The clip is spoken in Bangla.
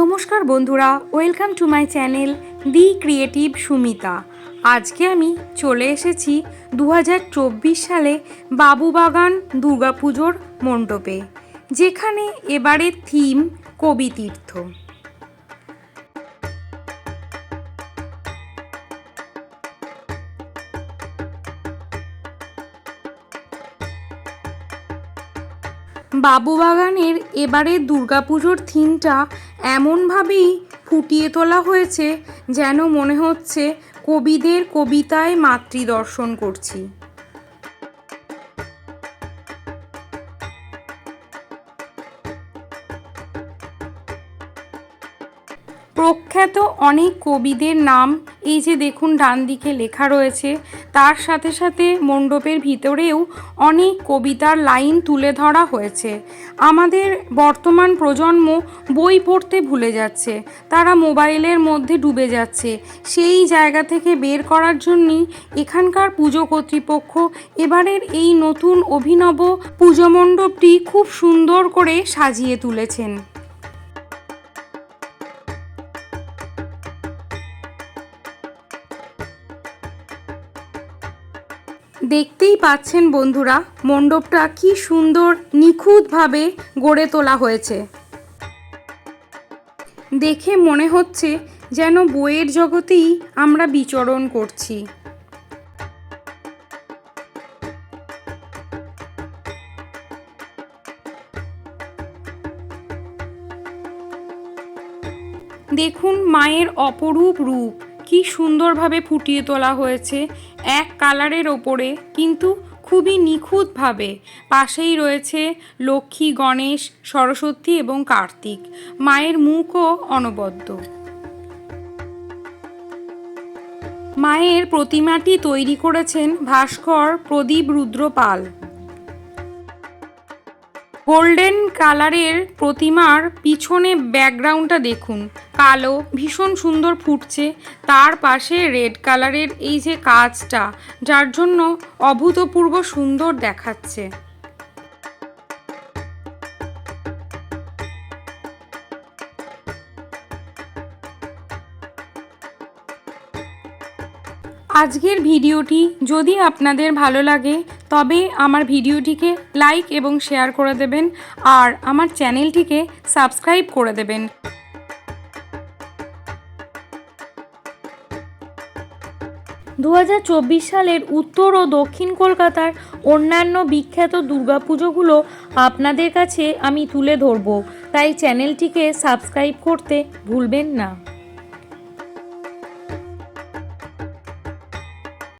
নমস্কার বন্ধুরা, welcome to my channel the creative Sumita. আজকে আমি চলে এসেছি দু হাজার চব্বিশ সালে বাবুবাগান দুর্গাপুজোর মণ্ডপে, যেখানে এবারে থিম কবিতীর্থ। বাবুবাগানের এবারে দুর্গাপুজোর থিমটা এমনভাবেই ফুটিয়ে তোলা হয়েছে যেন মনে হচ্ছে কবিদের কবিতায় মাতৃদর্শন করছি। প্রখ্যাত অনেক কবিদের নাম এই যে দেখুন ডান দিকে লেখা রয়েছে। তার সাথে সাথে মণ্ডপের ভিতরেও অনেক কবিতার লাইন তুলে ধরা হয়েছে। আমাদের বর্তমান প্রজন্ম বই পড়তে ভুলে যাচ্ছে। তারা মোবাইলের মধ্যে ডুবে যাচ্ছে। সেই জায়গা থেকে বের করার জন্যই এখানকার পুজো কর্তৃপক্ষ এবারের এই নতুন অভিনব পুজো মণ্ডপটি খুব সুন্দর করে সাজিয়ে তুলেছেন। দেখতেই পাচ্ছেন বন্ধুরা, মণ্ডপটা কি সুন্দর, নিখুঁতভাবে গড়ে তোলা হয়েছে। দেখে মনে হচ্ছে যেন বইয়ের জগতেই আমরা বিচরণ করছি। দেখুন মায়ের অপরূপ রূপ। কি সুন্দরভাবে ফুটিয়ে তোলা হয়েছে এক কালারের ওপরে, কিন্তু খুবই নিখুঁতভাবে। পাশেই রয়েছে লক্ষ্মী, গণেশ, সরস্বতী এবং কার্তিক। মায়ের মুখও অনবদ্য। মায়ের প্রতিমাটি তৈরি করেছেন ভাস্কর প্রদীপ রুদ্র পাল গোল্ডেন কালারের প্রতিমার পিছনে ব্যাকগ্রাউন্ডটা দেখুন। কালো, ভীষণ সুন্দর ফুটছে। তার পাশে রেড কালারের এই যে কাজটা, যার জন্য অভূতপূর্ব সুন্দর দেখাচ্ছে। আজকের ভিডিওটি যদি আপনাদের ভালো লাগে তবে আমার ভিডিওটিকে লাইক এবং শেয়ার করে দেবেন আর আমার চ্যানেলটিকে সাবস্ক্রাইব করে দেবেন। দু হাজার চব্বিশ সালের উত্তর ও দক্ষিণ কলকাতার অন্যান্য বিখ্যাত দুর্গাপুজোগুলো আপনাদের কাছে আমি তুলে ধরবো, তাই চ্যানেলটিকে সাবস্ক্রাইব করতে ভুলবেন না।